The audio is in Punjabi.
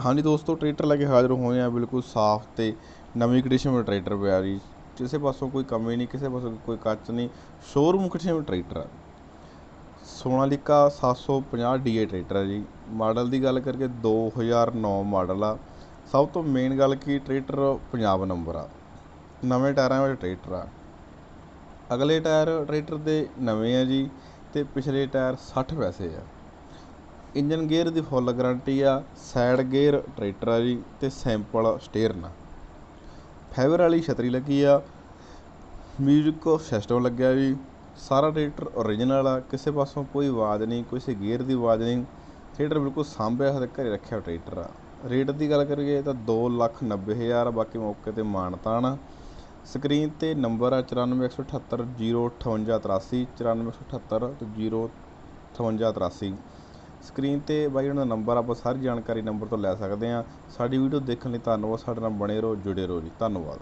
ਹਾਂਜੀ ਦੋਸਤੋ ਟਰੈਕਟਰ ਲੈ ਕੇ ਹਾਜ਼ਰ ਹੋਏ ਆ ਬਿਲਕੁਲ ਸਾਫ਼ ਤੇ ਨਵੀਂ ਕੰਡੀਸ਼ਨ ਵਿੱਚ ਟਰੈਕਟਰ ਪਿਆ ਜੀ। ਕਿਸੇ ਪਾਸੋਂ ਕੋਈ ਕਮੀ ਨਹੀਂ, ਕਿਸੇ ਪਾਸੋਂ ਕੋਈ ਕੱਚ ਨਹੀਂ। ਸ਼ੋਰੂਮ ਕੰਡੀਸ਼ਨ ਵਿੱਚ ਟਰੈਕਟਰ ਆ। ਸੋਨਾਲੀਕਾ 750 ਡੀਏ ਟਰੈਕਟਰ ਆ ਜੀ। ਮਾਡਲ ਦੀ ਗੱਲ ਕਰਕੇ 2009 ਮਾਡਲ ਆ। ਸਭ ਤੋਂ ਮੇਨ ਗੱਲ ਕੀ ਟਰੈਕਟਰ ਪੰਜਾਬ ਨੰਬਰ ਆ। ਨਵੇਂ ਟਾਇਰਾਂ ਵਿੱਚ ਟਰੈਕਟਰ ਆ। ਅਗਲੇ ਟਾਇਰ ਟਰੈਕਟਰ ਦੇ ਨਵੇਂ ਆ ਜੀ ਤੇ ਪਿਛਲੇ ਟਾਇਰ 60 ਪੈਸੇ ਆ। ਇੰਜਨ ਗੇਅਰ ਦੀ ਫੁੱਲ ਗਰੰਟੀ ਆ, ਸਾਈਡ ਗੇਅਰ, ਟਰੈਕਟਰ ਆ ਜੀ ਤੇ ਸਿੰਪਲ ਸਟੇਅਰਨ ਫਾਈਬਰ ਵਾਲੀ ਛਤਰੀ ਲੱਗੀ ਆ ਮਿਊਜ਼ਿਕ ਸਿਸਟਮ ਲੱਗਿਆ ਜੀ ਸਾਰਾ ਟਰੈਕਟਰ origignal ਆ, ਕਿਸੇ ਪਾਸੋਂ ਕੋਈ ਆਵਾਜ਼ ਨਹੀਂ, ਕਿਸੇ ਗੇਅਰ ਦੀ ਆਵਾਜ਼ ਨਹੀਂ ਥੀਏਟਰ ਬਿਲਕੁਲ ਸਾਂਭਿਆ ਹੋਇਆ ਘਰੇ ਰੱਖਿਆ ਟਰੈਕਟਰ ਆ। ਰੇਟ ਦੀ ਗੱਲ ਕਰੀਏ ਤਾਂ 290000 ਬਾਕੀ ਮੌਕੇ ਤੇ ਮਾਨਤਾਨ ਸਕਰੀਨ ਤੇ ਨੰਬਰ ਆ 9417805883 9417805883 ਸਕਰੀਨ ਤੇ ਬਾਈ ਉਹਨਾਂ ਦਾ ਨੰਬਰ ਆਪਾਂ ਸਾਰੀ ਜਾਣਕਾਰੀ ਨੰਬਰ ਤੋਂ ਲੈ ਸਕਦੇ ਹਾਂ। ਸਾਡੀ ਵੀਡੀਓ ਦੇਖਣ ਲਈ ਧੰਨਵਾਦ, ਸਾਡੇ ਨਾਲ ਬਣੇ ਰਹੋ, ਜੁੜੇ ਰਹੋ ਜੀ। ਧੰਨਵਾਦ।